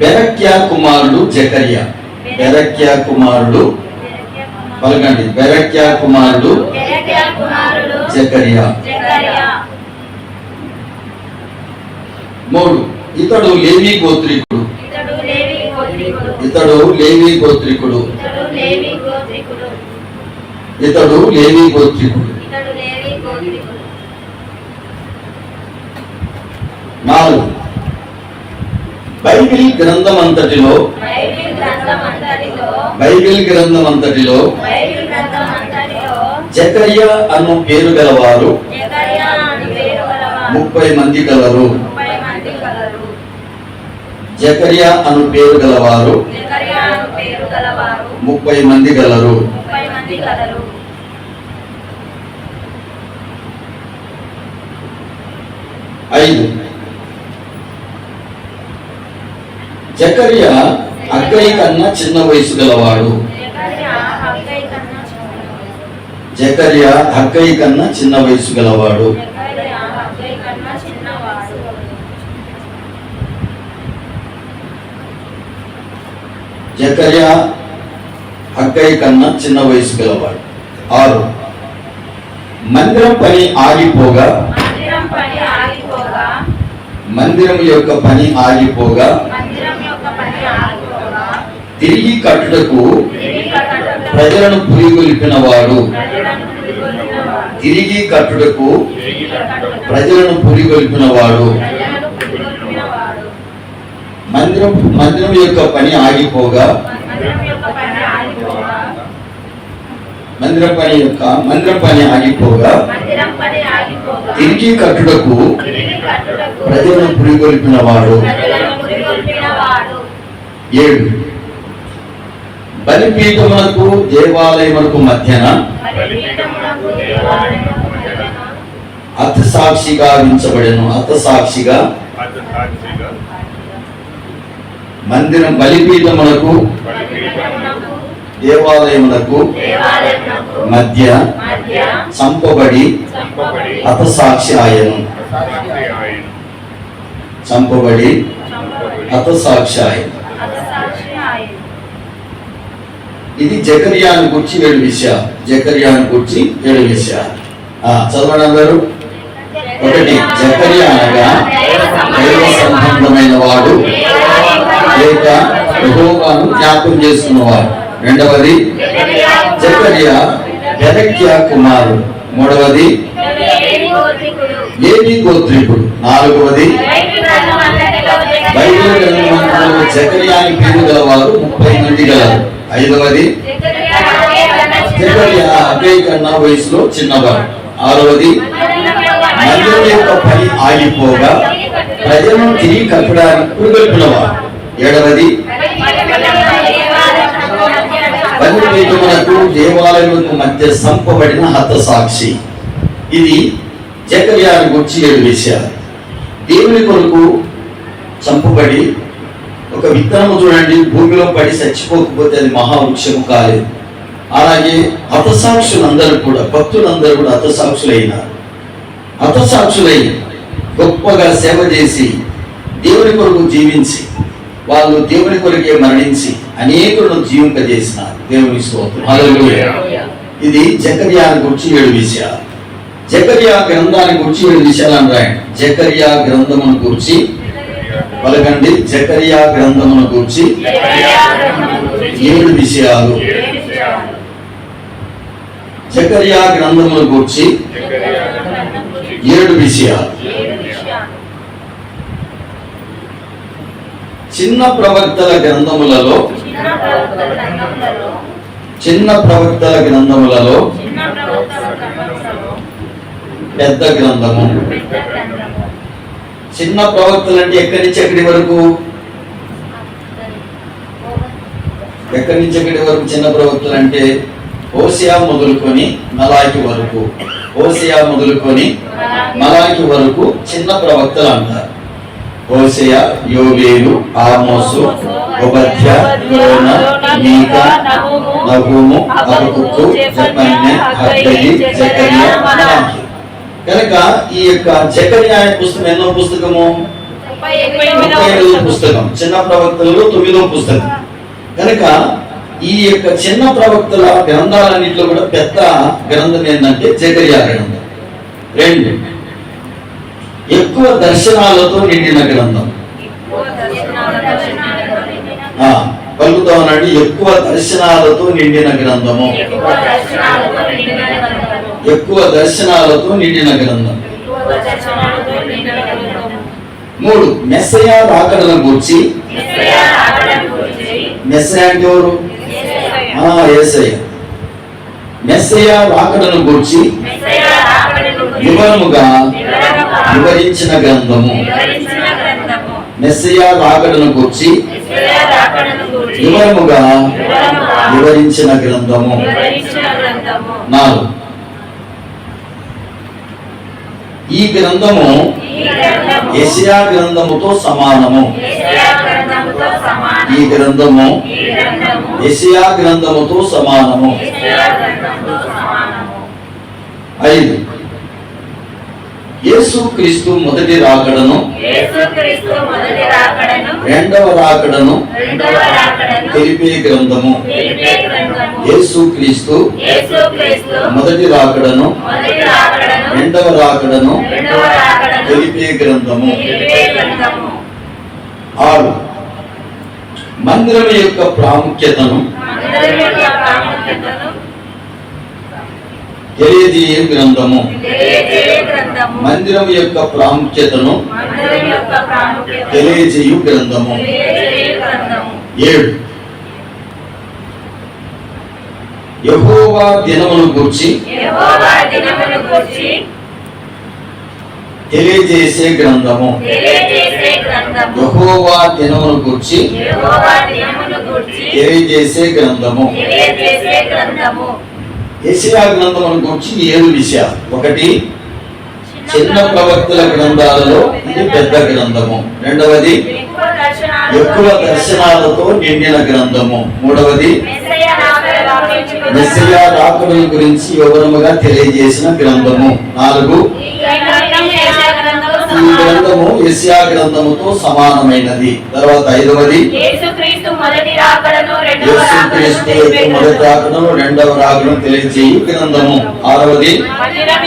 బెరక్యా కుమారుడు జకర్యా. బెరక్యా కుమారుడు పలకండి. బెరక్యా కుమారుడు జెకర్యా. మూడు. ఇతడు లేవి గోత్రికుడు. ఇతడు లేవి గోత్రికుడు. ఇతడు లేవి గోత్రికుడు. ఇతడు లేవి గోత్రికుడు ఇతడు లేవి గోత్రికుడు ఇతడు లేవి గోత్రికుడు నాలుగు బైబిల్ గ్రంథం అంతటిలో బైబిల్ గ్రంథం అంతటిలో జకర్య అను పేరు గలవారు ముప్పై మంది గలరు జకర్య అను పేరు గలవారు ముప్పై మంది గలరు ఐదు. జకర్య అక్కయ్య కన్నా చిన్న వయసు గలవాడు. జెకర్యా అక్కయ్య కన్నా చిన్న వయసు గలవాడు. జెకర్యా అక్కయ్య కన్నా చిన్న వయసు గలవాడు. ఆరు. మందిరం పని ఆగిపోగా? మందిరం యొక్క పని ఆగిపోగా మందిరం యొక్క పని ఆగిపోగా తిరిగి కట్టుటకు ప్రజలను పురిగొల్పినవాడు. వాడు తిరిగి కట్టుటకు ప్రజలను పురిగొల్పినవాడు. వాడు మందిరం మందిరం యొక్క పని ఆగిపోగా మందిరం పని యొక్క మందిర పని ఆగిపోగా తిరిగి కట్టుటకు ప్రజలను పురిగొల్పినవాడు. వాడు ఏడు. బలిపీఠమునకు దేవాలయమునకు మధ్యన అర్థ సాక్షిగా మధ్యన అర్థసాక్షిగా అర్థసాక్షిగా సాక్షిగా మందిరం బలిపీఠమునకు దేవాలయమునకు మధ్య చంపబడి చంపబడి ఆయను సాక్షి చంపబడి అర్థ హతసాక్షి ఆయన. ఇది జకర్యాన్ని గురించి ఏడు విషయాలు జకర్యాన్ని గురించి ఏడు విషయాలు ఆ, చదవండి అందరూ. ఒకటి జకర్య అనగా దైవ సంబంధమైన వాడు లేక యెహోవాను జ్ఞాపకం చేసుకున్నవాడు. రెండవది జకర్య బెరక్యా కుమారుడు. మూడవది లేవి గోత్రికుడు. నాలుగవది బైబిల్ గ్రంథం అంతటిలో పేరు గలవారు ముప్పై మంది గలరు. ఐదవది జకర్యా అబ్బాయి కన్నా వయసులో చిన్నవారు. ఆరవది మందిరం యొక్క పని ఆగిపోగా ప్రజలను తిరిగి కలపడానికి పురుగొల్పినవాడు ఏడవది బలిపీఠమునకు దేవాలయములకు మధ్య సంపబడిన హతసాక్షి. ఇది జకర్యాని గురించి ఏడు విషయాలు దేవుని కొరకు చంపబడి ఒక విత్తనము చూడండి భూమిలో పడి చచ్చిపోకపోతే అది మహావృక్షము కాలేదు. అలాగే హతసాక్షులందరూ కూడా భక్తులందరూ కూడా హతసాక్షులైనారు. హతసాక్షులై గొప్పగా సేవ చేసి దేవుని కొరకు జీవించి వాళ్ళు దేవుని కొరకే మరణించి అనేకులను జీవింపజేసినారు. దేవుని స్తోత్రం. ఇది జకర్యాని గురించి ఏడు విషయాలు. జకర్యా గ్రంథాన్ని గురించి ఏడు విషయాలు అని రాయండి. జకర్యా గ్రంథమును గురించి పలకండి జకరియా గ్రంథమును గురించి. ఏడు విషయాలు. జకరియా గ్రంథమును గురించి. ఏడు విషయాలు. చిన్న ప్రవక్తల గ్రంథములలో చిన్న ప్రవక్తల గ్రంథములలో పెద్ద గ్రంథము. చిన్న ప్రవక్తలు అంటే ఎక్కడి నుంచి ఎక్కడి వరకు? ఎక్కడి నుంచి ఎక్కడి వరకు చిన్న ప్రవక్తలు అంటే? ఓసియా మొదలుకొని మలాకి వరకు. ఓసియా మొదలుకొని మలాకి వరకు చిన్న ప్రవక్తలు అంటారు. ఓసియా యోగేలు ఆమోసు ఉపధ్య యోన మీక నహూము అబకుక్కు జపన్య హగ్గయి జకర్య మలాకి. కనుక ఈ యొక్క జకర్యాయ పుస్తకం ఎన్నో పుస్తకము? పుస్తకం. చిన్న ప్రవక్తలలో తొమ్మిదో పుస్తకం. కనుక ఈ యొక్క చిన్న ప్రవక్తల గ్రంథాలన్నింటిలో కూడా పెద్ద గ్రంథం ఏంటంటే జకర్యా గ్రంథం. రెండు. ఎక్కువ దర్శనాలతో నిండిన గ్రంథం. ఆ, పలుకుతా ఉన్నాడు. ఎక్కువ దర్శనాలతో నిండిన గ్రంథము. ఎక్కువ దర్శనాలతో నిండిన గ్రంథం మూడు మెస్సయ రాకడను గూర్చి. మెస్సయ రాకడను గురించి. మెస్సయ అంటే ఎవరు? యేసయ్య మెస్సయ రాకడను గూర్చి. వివరముగా వివరించిన గ్రంథము. మెస్సయ రాకడను గూర్చి. వివరముగా వివరించిన గ్రంథము. నాలుగు ఈ గ్రంథము యశయా గ్రంథముతో సమానము. ఈ గ్రంథము యశయా గ్రంథముతో సమానము. ఐదు. యేసు క్రీస్తు మొదటి రాకడను రెండవ రాకడను తెలిపే గ్రంథము. యేసు క్రీస్తు మొదటి రాకడను రెండవ రాకడను తెలిపే గ్రంథము. ఆరు. మందిరం యొక్క ప్రాముఖ్యతను తెలియజేయ గ్రంథము. మందిరం యొక్క ప్రాముఖ్యతను తెలియజేయు గ్రంథము. ఏడు. యెహోవా దినమును గూర్చి యెహోవా దినమును గూర్చి తెలియజేసే గ్రంథము. యెహోవా దినమును గూర్చి తెలియజేసే గ్రంథము. యెషయా గ్రంథమును గూర్చి ఏడు విషయాలు. ఒకటి చిన్న ప్రవక్తల గ్రంథాలలో ఇది పెద్ద గ్రంథము. రెండవది ఎక్కువ దర్శనాలతో నిండిన గ్రంథము. మూడవది మెస్సియా రాకడ గురించి వివరముగా తెలియజేసిన గ్రంథము. నాలుగు. ఈ గ్రంథము ఎస్యా గ్రంథముతో సమానమైనది. తర్వాత ఐదవది. మొదటి రాకడను రెండవ యేసుక్రీస్తు యొక్క గ్రంథము. రెండవ తెలియజేయు గ్రంథము. ఆరవది. మందిరం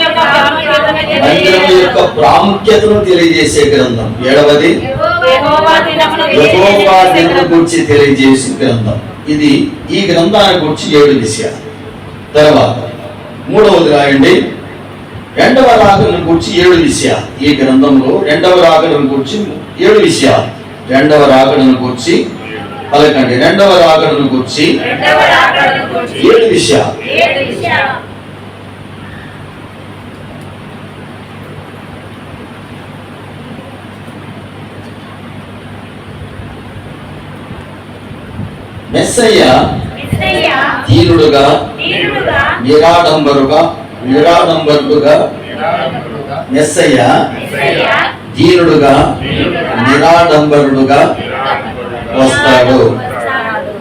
యొక్క ప్రాముఖ్యతను తెలియజేసే గ్రంథం. ఏడవది. యెహోవా దినమును. గురించి తెలియజేసే గ్రంథం. ఇది ఈ గ్రంథాన్ని గురించి ఏడు విషయాలు తర్వాత మూడవది రాయండి. రెండవ రాకడను గురించి ఏడు విషయాలు ఈ గ్రంథంలో రెండవ రాకడను గురించి ఏడు విషయాలు రెండవ రాకడను గురించి పలకండి. రెండవ రాకడను గురించి ఏడు విషయాలు మెస్సయ్య మెస్సయ్య ధీరుడుగా నిరాడంబరుగా నిరాడంబరుడుగా మెస్సయ్య మెస్సయ్య ధీరుడుగా నిరాడంబరుడుగా వస్తాడు.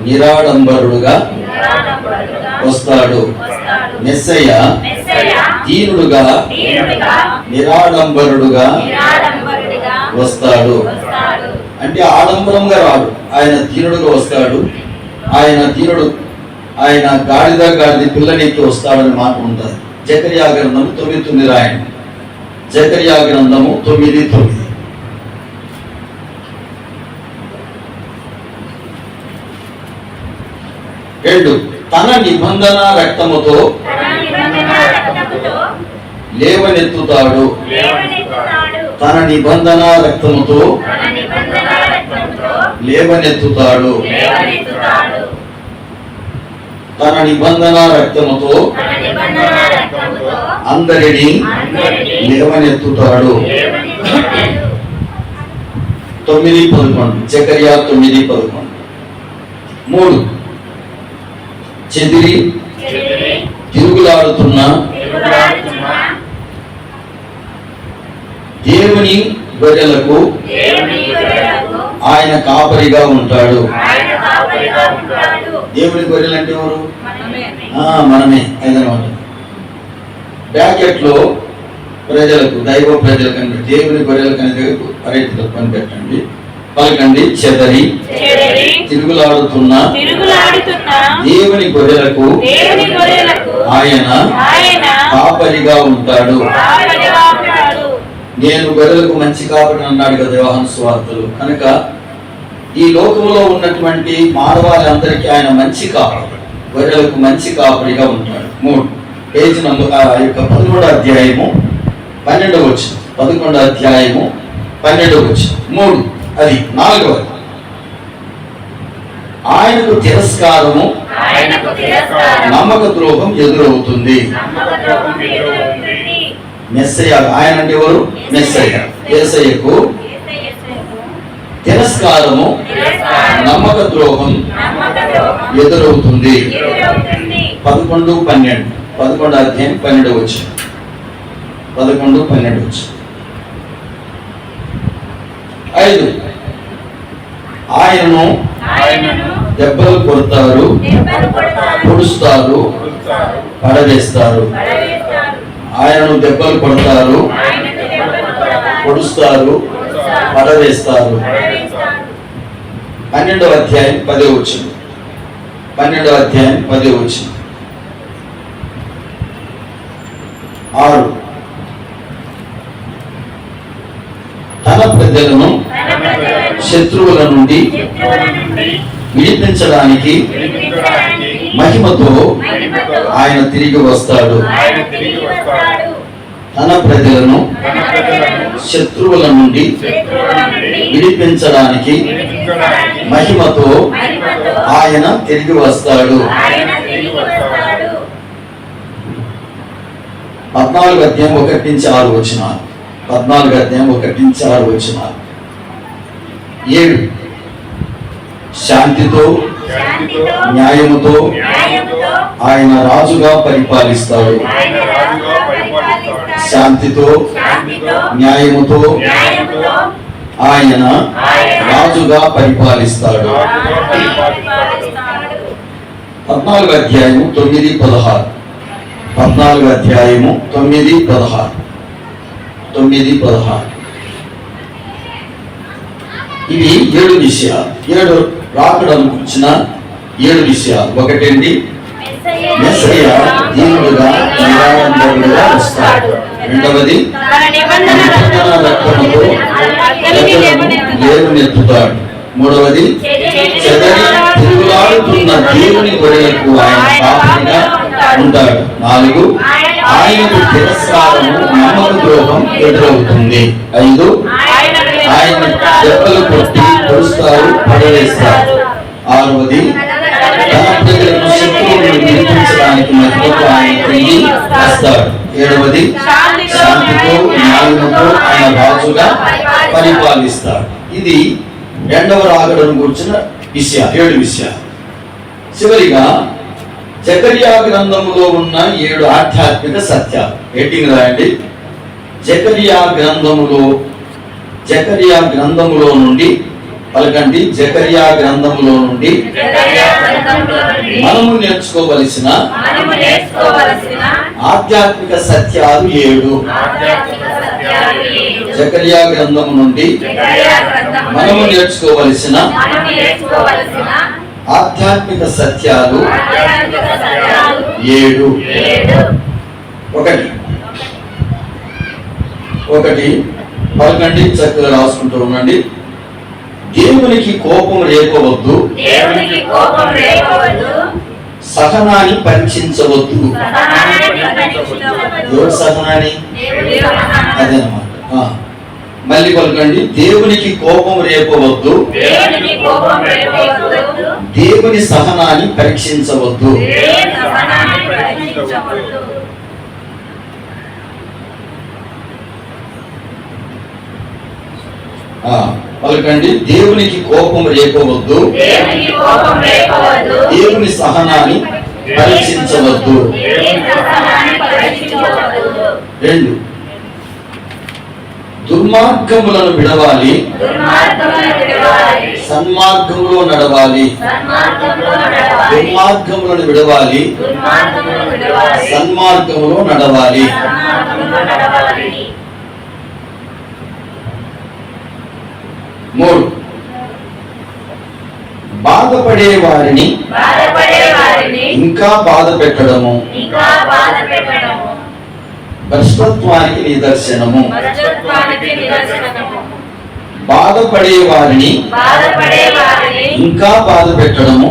నిరాడంబరుడుగా నిరాడంబరుడుగా వస్తాడు. మెస్సయ్య దీనుడుగా నిరాడంబరుడుగా నిరాడంబరుడిగా వస్తాడు. వస్తాడు. అంటే ఆడంబరంగా రాడు. ఆయన దీనుడుగా వస్తాడు. ఆయన దీనుడు ఆయన గాడిద గాడిద పిల్లనెక్కి వస్తాడని మాట ఉంటుంది. జకర్యా గ్రంథము తొమ్మిది తొమ్మిది రాయండి. జకర్యా గ్రంథము తొమ్మిది తొమ్మిది. రెండు తన నిబంధన రక్తముతో లేవనెత్తుతాడు. తన నిబంధన రక్తముతో తన నిబంధన రక్తముతో లేవనెత్తుతాడు. లేవనెత్తుతాడు. తన నిబంధన రక్తముతో అందరినీ లేవనెత్తుతాడు. తొమ్మిది పదకొండు. జకర్యా తొమ్మిది పదకొండు. మూడు. చెదిరి. తిరుగులాడుతున్న దేవుని గొర్రెలకు దేవుని గొర్రెలకు ఆయన కాపరిగా ఉంటాడు. ఆయన కాపరిగా ఉంటాడు. దేవుని గొర్రెలు అంటే ఎవరు? మనమే అదనమాట బ్రాకెట్లో ప్రజలకు దైవ ప్రజలకు అని దేవుని గొర్రెలకు అనేది రైతులకు కనిపెట్టండి పలకండి చెదరి. తిరుగులాడుతున్న దేవుని గొర్రెలకు ఆయన కాపరిగా ఉంటాడు. నేను గొర్రెలకు మంచి కాపరి అన్నాడు కదా యోహాను స్వార్థలు కనుక ఈ లోకంలో ఉన్నటువంటి మానవాళందరికీ ఆయన మంచి కాపరి గొర్రెలకు మంచి కాపరిగా ఉంటాడు. మూడు పేజీ నంబర్ ఆ యొక్క పదమూడో అధ్యాయము పన్నెండవ వచ్చు పదకొండో అధ్యాయము పన్నెండవ వచ్చు మూడు అది నాలుగవది ఆయనకు తిరస్కారము నమ్మక ద్రోహం ఎదురవుతుంది. మెస్సయ్య ఆయన అంటే ఎవరు? మెస్సయ్య. యేసయ్యకు తిరస్కారము తిరస్కారం నమ్మక ద్రోహం ఎదురవుతుంది. పదకొండు పన్నెండు. పదకొండు అధ్యాయం పన్నెండు వచ్చు. పదకొండు పన్నెండు వచ్చు. ఐదు. ఆయనను దెబ్బలు కొడతారు పొడుస్తారు పడవేస్తారు. ఆయనను దెబ్బలు కొడతారు పొడుస్తారు, పడవేస్తారు. పన్నెండవ అధ్యాయం పదే వచ్చింది పన్నెండవ అధ్యాయం పదే వచ్చింది ఆరు తన ప్రజలను శత్రువుల నుండి విడిపించడానికి మహిమతో ఆయన తిరిగి వస్తాడు. తన ప్రజలను శత్రువుల నుండి విడిపించడానికి మహిమతో ఆయన తిరిగి వస్తాడు. పద్నాలుగు అధ్యాయం ఒకటి నుంచి ఆరు వచ్చిన పద్నాలుగు అధ్యాయం ఒకటి నుంచి ఆరు వచ్చిన ఏడు. శాంతితో న్యాయముతో ఆయన రాజుగా ఆయన రాజుగా పరిపాలిస్తాడు. శాంతితో న్యాయముతో ఆయన రాజుగా పరిపాలిస్తాడు. పద్నాలుగు అధ్యాయము తొమ్మిది పదహారు. పద్నాలుగు అధ్యాయము తొమ్మిది పదహారు. తొమ్మిది పదహారు. ఇవి ఏడు విషయాలు. ఏడు రాకడను కూర్చిన ఏడు విషయాలు. ఒకటండి మెస్సయ్య దీనుడుగా నిరాడంబరుడుగా వస్తాడు. రెండవది. లేవనెత్తుతాడు మూడవది చెదరి తిరుగులాడుతున్న దేవుని గొర్రెలకు ఆయన కాపరిగా ఉంటాడు. నాలుగు ఆయనకు తిరస్కారము నమ్మక ద్రోహం ఎదురవుతుంది. ఐదు ఆయన దెబ్బలు కొట్టి పొడుస్తారు పడవేస్తారు. ఆరవది తన శత్రువులను మధ్యకు ఆయన తిరిగి వస్తాడు. ఏడవది? శాంతితో న్యాయముతో ఆయన రాజుగా పరిపాలిస్తాడు. ఇది రెండవ రాగడను గురించిన విషయాలు ఏడు విషయాలు. చివరిగా జకరియా గ్రంథములో ఉన్న ఏడు ఆధ్యాత్మిక సత్యాలు. హెడ్డింగ్ రాయండి. జకరియా గ్రంథములో జకరియా గ్రంథములో నుండి పలకండి. జకరియా గ్రంథములో నుండి గ్రంథంలో మనము నేర్చుకోవలసిన ఆధ్యాత్మిక సత్యాలు ఏడు. జకరియా గ్రంథం నుండి మనము నేర్చుకోవలసిన ఆధ్యాత్మిక సత్యాలు ఏడు. ఒకటి. ఒకటి. పలకండి చక్కగా రాసుకుంటూ ఉండండి. దేవునికి కోపం రేపవద్దు. దేవునికి కోపం రేపవద్దు. సహనాన్ని పరీక్షించవద్దు. సహనాన్ని. ఎవరు. అదనమాట. మళ్ళీ పలకండి. దేవునికి కోపం రేపవద్దు. దేవుని సహనాన్ని పరీక్షించవద్దు. ఆ, పలకండి. దేవునికి కోపం రేపవద్దు. దేవుని సహనాన్ని పరీక్షించవద్దు. రెండు. దుర్మార్గములను విడవాలి. సన్మార్గంలో నడవాలి. దుర్మార్గములను విడవాలి. సన్మార్గంలో నడవాలి సన్మార్గంలో నడవాలి మూడు. బాధపడే వారిని ఇంకా బాధ పెట్టడము భ్రష్టత్వానికి నిదర్శనము. బాధపడే వారిని ఇంకా బాధ పెట్టడము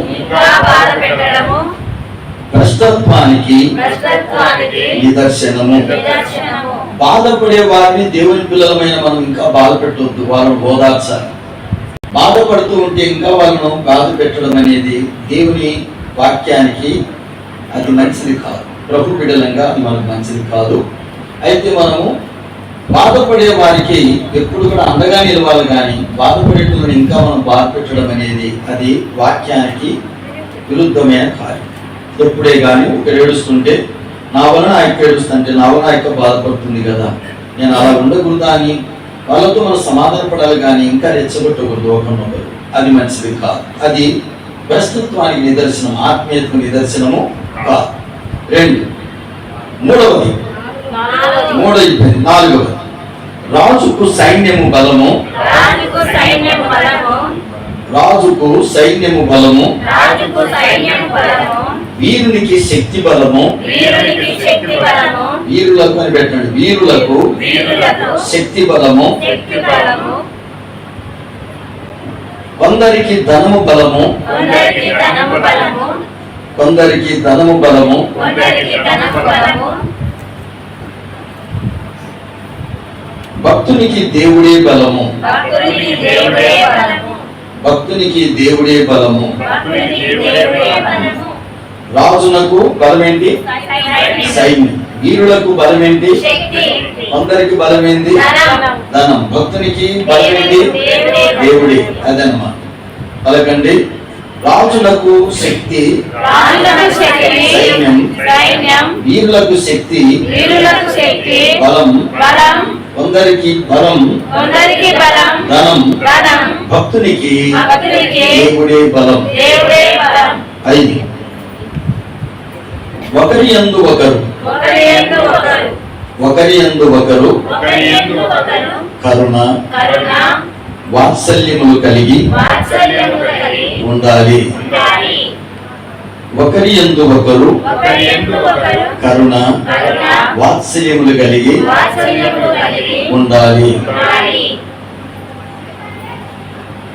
భ్రష్టత్వానికి నిదర్శనము. బాధపడే వారిని దేవుని పిల్లలమైన మనం ఇంకా బాధ పెట్టవద్దు వాళ్ళను ఓదార్చాలి బాధపడుతూ ఉంటే ఇంకా వాళ్ళను బాధ పెట్టడం అనేది దేవుని వాక్యానికి అది మంచిది కాదు. ప్రభు బిడలంగా అది మనకు మంచిది కాదు. అయితే మనము బాధపడే వారికి ఎప్పుడు కూడా అండగా నిలవాలి కానీ బాధపడేటువంటి ఇంకా మనం బాధ పెట్టడం అనేది అది వాక్యానికి విరుద్ధమైన కార్యం. ఎప్పుడే కానీ ఒకరు ఏడుస్తుంటే నా వలన ఆ యొక్క ఏడుస్తుంటే నా వలన ఆ యొక్క బాధపడుతుంది కదా నేను అలా ఉండకూడదా అని వాళ్ళతో మనం సమాధాన పడాలి కానీ ఇంకా రెచ్చగొట్టకూడదు ఒకరినొకరు అది మంచిది కాదు. అది ప్రస్తుత్వానికి నిదర్శనం ఆత్మీయతకు నిదర్శనము కాదు. రెండు. మూడవది. మూడో అయిపోయింది నాలుగవది. రాజుకు సైన్యము బలము. రాజుకు సైన్యము బలము. వీరునికి శక్తి బలము. వీరులకు అని పెట్టండి. వీరులకు శక్తి బలము. కొందరికి ధనము బలము. కొందరికి ధనము బలము. భక్తునికి దేవుడే బలము. భక్తునికి దేవుడే బలము. రాజునకు బలమేంటి? సైన్యం. సైన్యం. వీరులకు బలమేంటి? శక్తి. కొందరికి బలమేంటి? ధనం. భక్తునికి బలమేంటి? దేవుడే. దేవుడే అదనమాట పలకండి. రాజులకు శక్తి. సైన్యం. వీరులకు శక్తి. బలం. బలం. కొందరికి బలం. ధనం. భక్తునికి దేవుడే బలం. దేవుడే బలం. ఐదు. ఒకరి. యందు ఒకరు. ఒకరి. యందు ఒకరు. కరుణ. వాత్సల్యములు కలిగి ఉండాలి. ఒకరి. యందు ఒకరు. కరుణ. వాత్సల్యములు కలిగి వాత్సల్యము కలిగి ఉండాలి.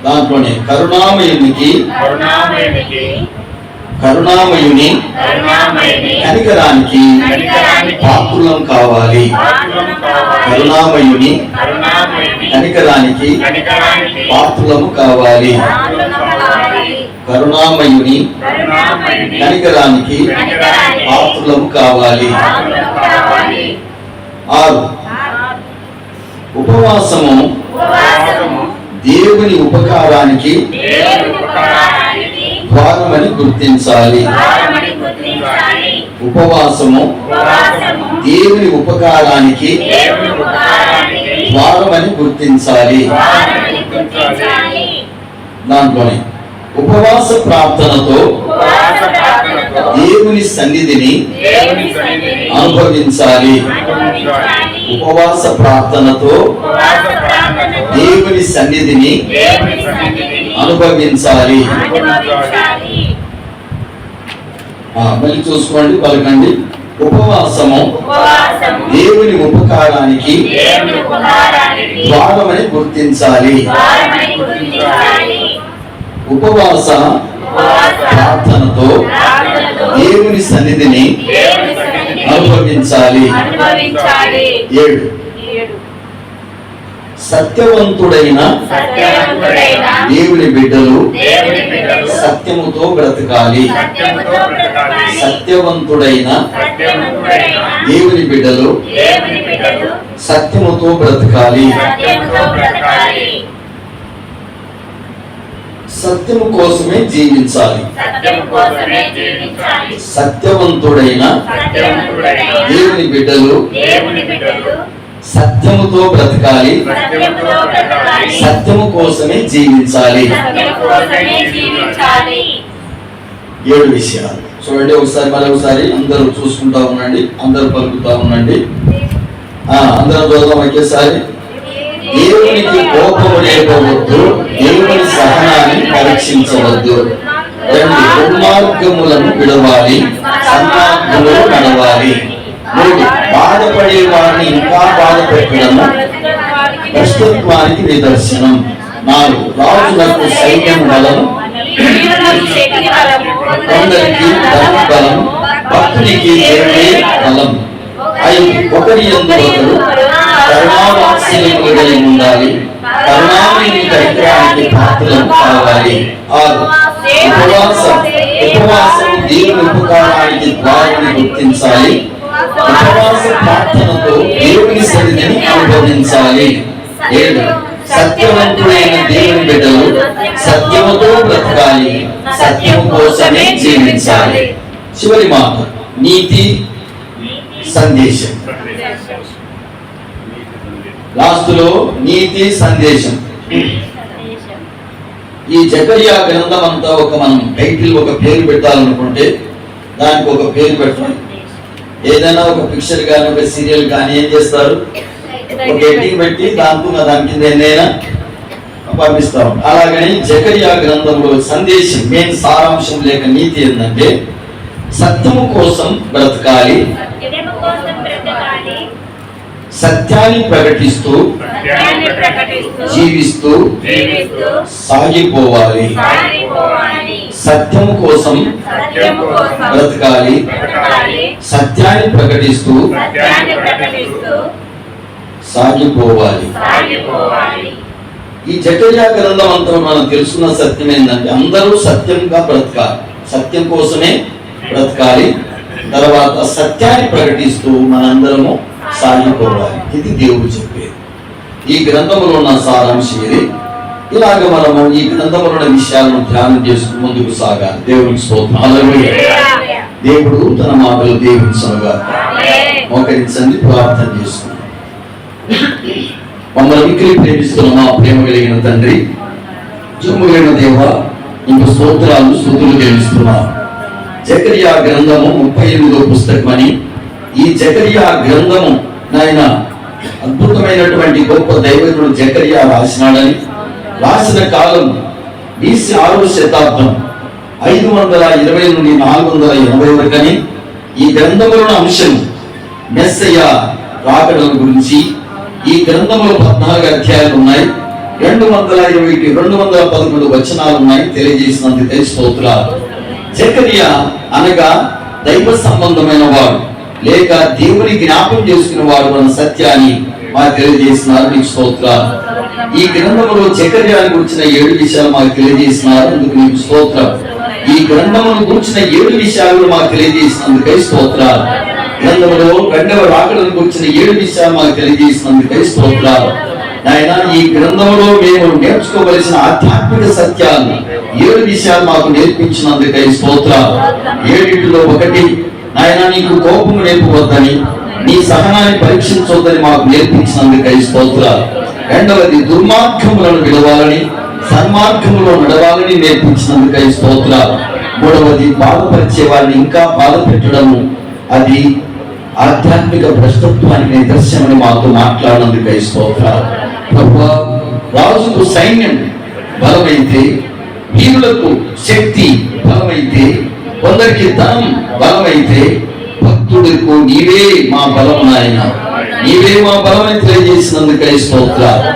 దాంట్లోనే కరుణామయునికి కరుణామయుని కనికరానికి పాత్రులం కావాలి. కరుణామయుని కనికరానికి కనికరానికి పాత్రులము కావాలి. పాత్రలు కావాలి. కరుణామయుని కనికరానికి కనికరానికి పాత్రులము కావాలి. పాత్రలు కావాలి. ఆరు. ఉపవాసము దేవుని ఉపకారానికి ద్వారమని గుర్తించాలి. ఉపవాసము. దేవుని ఉపకారానికి ద్వారమని గుర్తించాలి. దాంట్లోనే ఉపవాస ప్రార్థనతో దేవుని సన్నిధిని అనుభవించాలి. ఉపవాస ప్రార్థనతో దేవుని సన్నిధిని అనుభవించాలి. మళ్ళీ చూసుకోండి పలకండి. ఉపవాసము దేవుని ఉపకారానికి ద్వారమని గుర్తించాలి. ఉపవాస ప్రార్థనతో దేవుని సన్నిధిని అనుభవించాలి. ఏడు. సత్యవంతుడైన దేవుని బిడ్డలు సత్యముతో బ్రతకాలి. సత్యవంతుడైన దేవుని బిడ్డలు సత్యముతో బ్రతకాలి. సత్యము కోసమే జీవించాలి. సత్యవంతుడైన దేవుని బిడ్డలు సత్యముతో బ్రతకాలి. సత్యము కోసమే జీవించాలి. ఏడు విషయాలు. చూడండి ఒకసారి మళ్ళీ ఒకసారి అందరూ చూసుకుంటా ఉండండి అందరూ పలుకుతా ఉండండి. ఆ, అందరూ చూద్దాం ఒకేసారి. దేవునికి కోపము లేపవద్దు దేవుని సహనాన్ని పరీక్షించవద్దు. రెండు దుర్మార్గములను విడవాలి సన్మార్గములు నడవాలి. బాధపడే వారిని ఇంకా బాధ పెట్టడము భ్రష్టత్వానికి నిదర్శనం. నాలుగు రాజులకు సైన్యం బలము. కొందరికి ధర్మ బలం భక్తునికి దేవుడే బలం ఐదు ఒకరి ఎందు ఒకరు కరుణావాత్సల్యములు ఉండాలి. కరుణామయుని కరికరానికి పాత్రలు కావాలి. ఆరు ఉపవాసం. ఉపవాసం దేవుని ఉపకారానికి ద్వారాన్ని గుర్తించాలి. ఉపవాస ప్రార్థనతో దేవుని సన్నిధిని అనుభవించాలి. ఏడు సత్యవంతుడైన దేవుని బిడ్డలు సత్యముతో బ్రతకాలి. సత్యం కోసమే జీవించాలి. చివరి మాట నీతి సందేశం. లాస్ట్లో నీతి సందేశం. ఈ జకరియా గ్రంథం అంతా ఒక మనం టైటిల్ ఒక పేరు పెట్టాలనుకుంటే దానికి ఒక పేరు పెట్టాలి. ఏదైనా ఒక పిక్చర్ కానీ ఒక సీరియల్ కానీ ఏం చేస్తారు? ఒక ఎడిటింగ్ పెట్టి దాంతో నా దాని కింద ఎన్నైనా పంపిస్తాం అలాగని జకరియా గ్రంథంలో సందేశం మెయిన్ సారాంశం లేక నీతి ఏంటంటే సత్యము కోసం బ్రతకాలి. సత్యాన్ని ప్రకటిస్తూ జీవిస్తూ సాగిపోవాలి. సత్యము కోసం బ్రతకాలి. సత్యాన్ని ప్రకటిస్తూ సాగిపోవాలి. ఈ జకర్యా గ్రంథం అంతా మనం తెలుసుకున్న సత్యం ఏంటంటే అందరూ సత్యంగా బ్రతకాలి. సత్యం కోసమే బ్రతకాలి. తర్వాత సత్యాన్ని ప్రకటిస్తూ మనందరము సాగిపోవాలి. ఇది దేవుడు చెప్పేది. ఈ గ్రంథంలో ఉన్న సారాంశం ఇది. ఇలాగ మనము ఈ గ్రంథంలో ఉన్న విషయాలను ధ్యానం చేసుకుని ముందుకు సాగాలి. దేవునికి స్తోత్రం. దేవుడు తన మాటలు దీవించనుగా మోకరించండి ప్రార్థన చేసుకుందాం. మమ్మల్ని మిక్కిలి ప్రేమిస్తున్న మా ప్రేమ కలిగిన తండ్రి జమ్ము కలిగిన దేవ ఇంక స్తోత్రాలు స్థుతులు తెలుస్తున్నా జకరియా గ్రంథము ముప్పై ఎనిమిదో పుస్తకం అని ఈ జకరియా గ్రంథము నాయన అద్భుతమైనటువంటి గొప్ప దైవకుడు జకరియా రాసినాడని రాసిన కాలం బీసీ ఆరవ శతాబ్దం. ఐదు వందల ఇరవై నుండి నాలుగు వందల ఎనభై వరకని ఈ గ్రంథంలోని అంశం మెస్సయ్య రాకడల గురించి ఈ గ్రంథంలో పద్నాలుగు అధ్యాయాలు ఉన్నాయి. రెండు వందల ఇరవై రెండు వందల పదకొండు వచనాలు ఉన్నాయి తెలియజేసినందుకు స్తోత్రాలు జకరియా అనగా దైవ సంబంధమైన వాడు లేక దేవుని జ్ఞాపం చేసుకున్న వాడు అన్న సత్యాన్ని మాకు తెలియజేసినారు నీకు స్తోత్రాలు. ఈ గ్రంథంలో జకర్యాన్ని గురించిన ఏడు విషయాలు మాకు తెలియజేసినారు అందుకు నీకు స్తోత్రాలు. ఈ గ్రంథమును కూర్చిన ఏడు విషయాలు మాకు తెలియజేసినందుకై స్తోత్రాలు. గ్రంథంలో రెండవ రాకడను కూర్చిన ఏడు విషయాలు మాకు తెలియజేసినందుకై స్తోత్రాలు. ఆయన ఈ గ్రంథంలో మేము నేర్చుకోవలసిన ఆధ్యాత్మిక సత్యాలు ఏడు విషయాలు మాకు నేర్పించినందుకై స్తోత్రాలు. ఏడింటిలో ఒకటి ఆయన నీకు కోపము నేర్పవద్దని నీ సహనాన్ని పరీక్షించొద్దని మాకు నేర్పించినందుకై స్తోత్రాలు. రెండవది దుర్మార్గములను విడవాలని సన్మార్గములో నడవాలని నేర్పించినందుకై స్తోత్రాలు. మూడవది బాధపరిచే వారిని ఇంకా బాధ పెట్టడము అది ఆధ్యాత్మిక భ్రష్టత్వానికి నిదర్శనమని మాతో మాట్లాడినందుకై స్తోత్రాలు. ప్రభు రాజుకు సైన్యం బలమైతే వీరులకు శక్తి బలమైతే కొందరికి ధనం బలమైతే భక్తుడికు నీవే మా బలం నాయన. నీవే మా బలమని తెలియజేసినందుకై స్తోత్రాలు.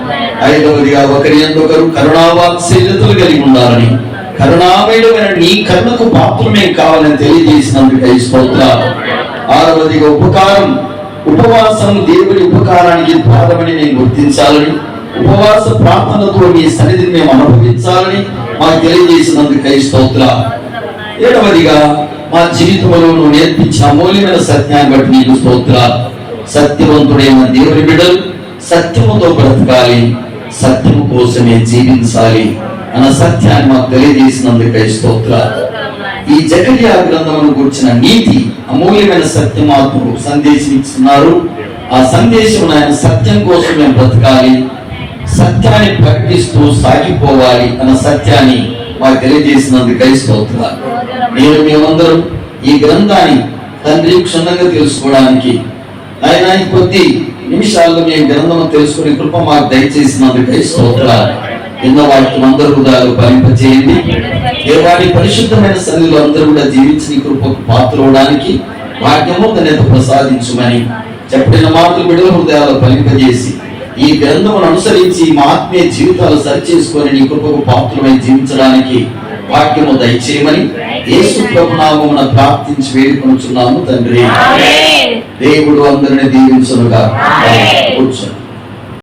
ఐదవదిగా ఒకరి ఒకరు కరుణావాత్సల్యతలు కలిగి ఉండాలని కరుణామయుడమైన నీ కరుణకు పాత్రమే కావాలని తెలియజేసినందుకై స్తోత్రాలు. ఆరవదిగా ఉపకారం. ఉపవాసం దేవుని ఉపకారానికి ద్వారమని మేము గుర్తించాలని. ఉపవాస ప్రార్థనతో మీ సన్నిధిని మేము అనుభవించాలని మాకు తెలియజేసినందుకై స్తోత్ర ఏడవదిగా మా జీవితంలో నువ్వు నేర్పించిన అమూల్యమైన సత్యాన్ని బట్టి నీకు స్తోత్ర సత్యవంతుడైన దేవుని బిడ్డలు సత్యముతో బ్రతకాలి. సత్యం కోసమే జీవించాలి అన్న సత్యాన్ని మాకు తెలియజేసినందుకై స్తోత్ర. ఈ జకరియా గ్రంథమును గురించిన నీతి అమూల్యమైన సత్యమాత్మకు సందేశం ఇస్తున్నారు ఆ సందేశం ఆయన సత్యం కోసం మేము బ్రతకాలి సత్యాన్ని ప్రకటిస్తూ సాగిపోవాలి అన్న సత్యాన్ని మాకు తెలియజేసినందుకై స్తోత్ర. నేను మేమందరం ఈ గ్రంథాన్ని తండ్రి క్షుణ్ణంగా తెలుసుకోవడానికి ఆయన కొద్ది నిమిషాల్లో మేము గ్రంథము తెలుసుకుని కృప మాకు దయచేసినందుకై స్తోత్రాలు. ఎన్న వాటికి అందరూ హృదయాలు ఫలింపజేయండి దేవాడి పరిశుద్ధమైన సన్నిధిలో అందరూ కూడా జీవించిన ఈ కృపకు పాత్రవడానికి వాక్యము ధన్యత ప్రసాదించుమని చెప్పిన మాటలు విడుదల హృదయాలు ఫలింపజేసి ఈ గ్రంథమును అనుసరించి మా ఆత్మీయ జీవితాలు సరిచేసుకొని నీ కృపకు పాత్రమై జీవించడానికి వాక్యము దయచేయమని యేసు ప్రభు నామమున ప్రార్థించి వేడుకొనుచున్నాము తండ్రి. దేవుడు అందరిని దీవించునుగా. కూర్చోండి.